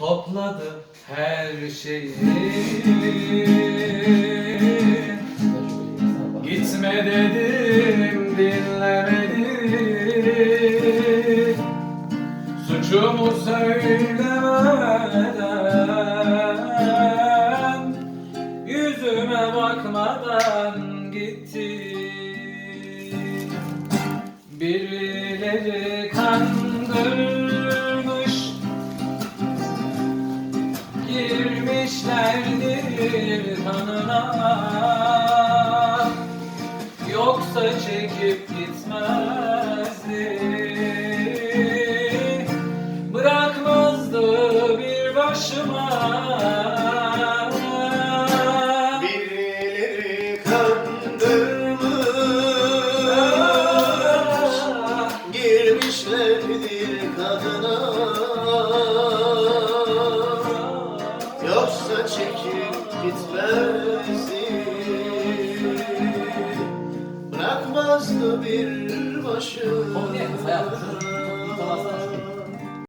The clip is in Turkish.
Topladı her şeyi. Gitme dedim dinlemedi Suçumu söylemeden Yüzüme bakmadan gitti Birileri kandırmış Girmişlerdir kanına Yoksa çekip gitmezdi Bırakmazdı bir başıma. Birileri kandırmış. Girmişlerdir kadına çekip gitmezdi Bırakmazdı bir başına